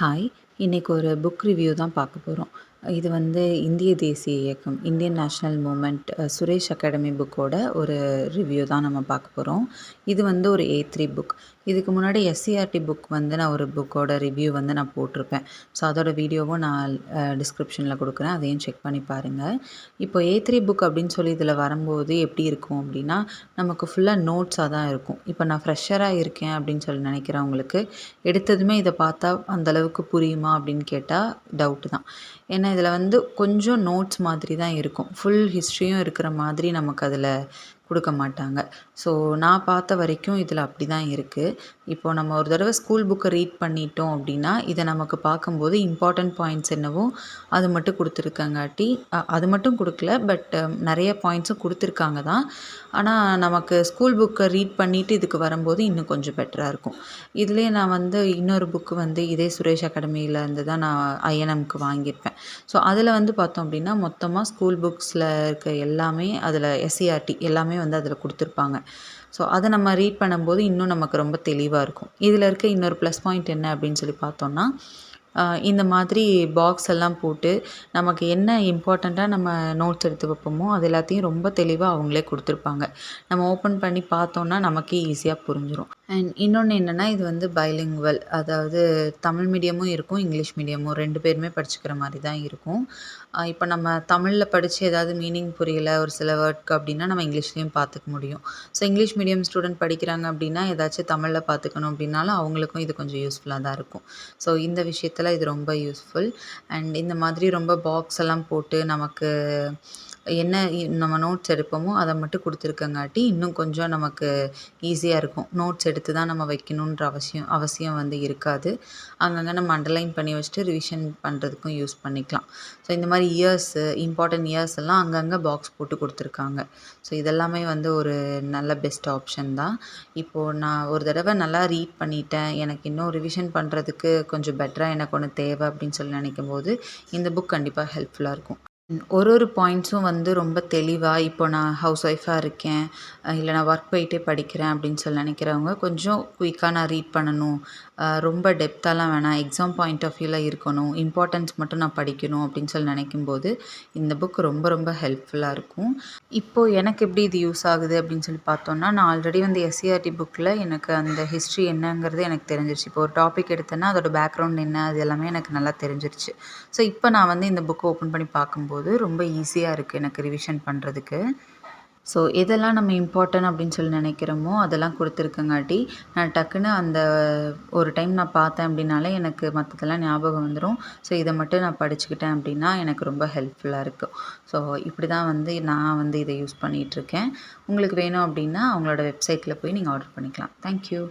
high இன்றைக்கி ஒரு book review தான் பார்க்க போகிறோம் இது வந்து இந்திய தேசிய இயக்கம் Indian national movement Suresh academy புக்கோட ஒரு ரிவ்யூ தான் நம்ம பார்க்க போகிறோம் இது வந்து ஒரு ஏ த்ரீ புக் இதுக்கு முன்னாடி எஸ்சிஆர்டி புக் வந்து நான் ஒரு புக்கோட ரிவ்யூ வந்து நான் போட்டிருப்பேன். ஸோ அதோட வீடியோவும் நான் டிஸ்கிரிப்ஷனில் கொடுக்குறேன். அதையும் செக் பண்ணி பாருங்கள் இப்போ ஏ த்ரீ புக் அப்படின்னு சொல்லி இதில் வரும்போது எப்படி இருக்கும் அப்படின்னா நமக்கு ஃபுல்லாக நோட்ஸாக தான் இருக்கும். இப்போ நான் ஃப்ரெஷராக இருக்கேன் அப்படின்னு சொல்லி நினைக்கிறவங்களுக்கு எடுத்ததுமே இதை பார்த்தா அந்தளவுக்கு புரியுமா? அப்படின்னு கேட்டால் டவுட்டு தான். ஏன்னா இதில் வந்து கொஞ்சம் நோட்ஸ் மாதிரி தான் இருக்கும். ஃபுல் ஹிஸ்ட்ரியும் இருக்கிற மாதிரி நமக்கு அதில் கொடுக்க மாட்டாங்க. ஸோ நான் பார்த்த வரைக்கும் இதில் அப்படி தான் இருக்குது இப்போது நம்ம ஒரு தடவை ஸ்கூல் புக்கை ரீட் பண்ணிட்டோம் அப்படின்னா இதை நமக்கு பார்க்கும்போது இம்பார்ட்டண்ட் பாயிண்ட்ஸ் என்னவோ அது மட்டும் கொடுத்துருக்கங்காட்டி அது மட்டும் கொடுக்கல பட் நிறைய பாயிண்ட்ஸும் கொடுத்துருக்காங்க தான். ஆனால் நமக்கு ஸ்கூல் புக்கை ரீட் பண்ணிவிட்டு இதுக்கு வரும்போது இன்னும் கொஞ்சம் பெட்டராக இருக்கும். இதுலேயே நான் வந்து இன்னொரு புக்கு வந்து இதே சுரேஷ் அகாடமியில் இருந்து தான் நான் ஐஎன்எம்க்கு வாங்கியிருப்பேன். ஸோ அதில் வந்து பார்த்தோம் அப்படின்னா மொத்தமாக ஸ்கூல் புக்ஸில் இருக்க எல்லாமே அதில் எஸ்சிஆர்டி எல்லாமே வந்து அதில் கொடுத்துருப்பாங்க. ஸோ அதை நம்ம ரீட் பண்ணும்போது இன்னும் நமக்கு ரொம்ப தெளிவாக இருக்கும். இதில் இருக்க இன்னொரு ப்ளஸ் பாயிண்ட் என்ன அப்படின்னு சொல்லி பார்த்தோன்னா இந்த மாதிரி பாக்ஸ் எல்லாம் போட்டு நமக்கு என்ன இம்பார்ட்டண்ட்டாக நம்ம நோட்ஸ் எடுத்து வைப்போமோ அது எல்லாத்தையும் ரொம்ப தெளிவாக அவங்களே கொடுத்துருப்பாங்க. நம்ம ஓப்பன் பண்ணி பார்த்தோன்னா நமக்கே ஈஸியாக புரிஞ்சிடும் அண்ட் இன்னொன்று என்னென்னா இது வந்து பைலிங்குவல் அதாவது தமிழ் மீடியமும் இருக்கும் இங்கிலீஷ் மீடியமும் ரெண்டு பேருமே படிச்சுக்கிற மாதிரி தான் இருக்கும். இப்போ நம்ம தமிழில் படித்து ஏதாவது மீனிங் புரியலை ஒரு சில வேர்ட்க்கு அப்படின்னா நம்ம இங்கிலீஷ்லேயும் பார்த்துக்க முடியும். ஸோ இங்கிலீஷ் மீடியம் ஸ்டூடெண்ட் படிக்கிறாங்க அப்படின்னா ஏதாச்சும் தமிழில் பார்த்துக்கணும் அப்படின்னாலும் அவங்களுக்கும் இது கொஞ்சம் யூஸ்ஃபுல்லாக தான் இருக்கும். ஸோ இந்த இது ரொம்ப யூஸ்ஃபுல் அண்ட் இந்த மாதிரி ரொம்ப பாக்ஸ் எல்லாம் போட்டு நமக்கு என்ன நம்ம நோட்ஸ் எடுப்போமோ அதை மட்டும் கொடுத்துருக்கங்காட்டி இன்னும் கொஞ்சம் நமக்கு ஈஸியாக இருக்கும். நோட்ஸ் எடுத்து தான் நம்ம வைக்கணுன்ற அவசியம் அவசியம் வந்து இருக்காது. அங்கங்கே நம்ம அண்டர்லைன் பண்ணி வச்சுட்டு ரிவிஷன் பண்ணுறதுக்கும் யூஸ் பண்ணிக்கலாம். ஸோ இந்த மாதிரி இயர்ஸு இம்பார்ட்டன்ட் இயர்ஸ் எல்லாம் அங்கங்கே பாக்ஸ் போட்டு கொடுத்துருக்காங்க. ஸோ இதெல்லாமே வந்து ஒரு நல்ல பெஸ்ட் ஆப்ஷன் தான். இப்போது நான் ஒரு தடவை நல்லா ரீட் பண்ணிட்டேன். எனக்கு இன்னும் ரிவிஷன் பண்ணுறதுக்கு கொஞ்சம் பெட்டராக எனக்கு ஒன்று தேவை அப்படின்னு சொல்லி நினைக்கும் போது இந்த புக் கண்டிப்பாக ஹெல்ப்ஃபுல்லாக இருக்கும். ஒரு ஒரு பாயிண்ட்ஸும் வந்து ரொம்ப தெளிவாக இப்போ நான் ஹவுஸ் ஒய்ஃபாக இருக்கேன் இல்லை நான் ஒர்க் போயிட்டே படிக்கிறேன் அப்படின்னு சொல்லி நினைக்கிறவங்க கொஞ்சம் குயிக்காக நான் ரீட் பண்ணணும். ரொம்ப டெப்த்தாலாம் வேணாம். எக்ஸாம் பாயிண்ட் ஆஃப் வியூவில் இருக்கணும். இம்பார்ட்டன்ஸ் மட்டும் நான் படிக்கணும் அப்படின்னு சொல்லி நினைக்கும்போது இந்த புக் ரொம்ப ரொம்ப ஹெல்ப்ஃபுல்லாக இருக்கும். இப்போது எனக்கு எப்படி இது யூஸ் ஆகுது அப்படின்னு சொல்லி பார்த்தோன்னா நான் ஆல்ரெடி வந்து எஸ்சிஆர்டி புக்கில் எனக்கு அந்த ஹிஸ்ட்ரி என்னங்கிறது எனக்கு தெரிஞ்சிருச்சு. இப்போ ஒரு டாபிக் எடுத்தேன்னா அதோட பேக்ரவுண்ட் என்ன அது எல்லாமே எனக்கு நல்லா தெரிஞ்சிருச்சு. ஸோ இப்போ நான் வந்து இந்த புக்கை ஓப்பன் பண்ணி பார்க்கும்போது ரொம்ப ஈஸியாக இருக்குது எனக்கு ரிவிஷன் பண்ணுறதுக்கு ஸோ எதெல்லாம் நம்ம இம்பார்ட்டன்ட் அப்படின்னு சொல்லி நினைக்கிறோமோ அதெல்லாம் கொடுத்துருக்கங்காட்டி நான் டக்குன்னு அந்த ஒரு டைம் நான் பார்த்தேன் அப்படின்னாலே எனக்கு மற்றதெல்லாம் ஞாபகம் வந்துடும் ஸோ இதை மட்டும் நான் படிச்சுக்கிட்டேன் அப்படின்னா எனக்கு ரொம்ப ஹெல்ப்ஃபுல்லாக இருக்கும் ஸோ இப்படி தான் வந்து நான் வந்து இதை யூஸ் பண்ணிகிட்ருக்கேன் உங்களுக்கு வேணும் அப்படின்னா அவங்களோட வெப்சைட்டில் போய் நீங்கள் ஆர்டர் பண்ணிக்கலாம். தேங்க்யூ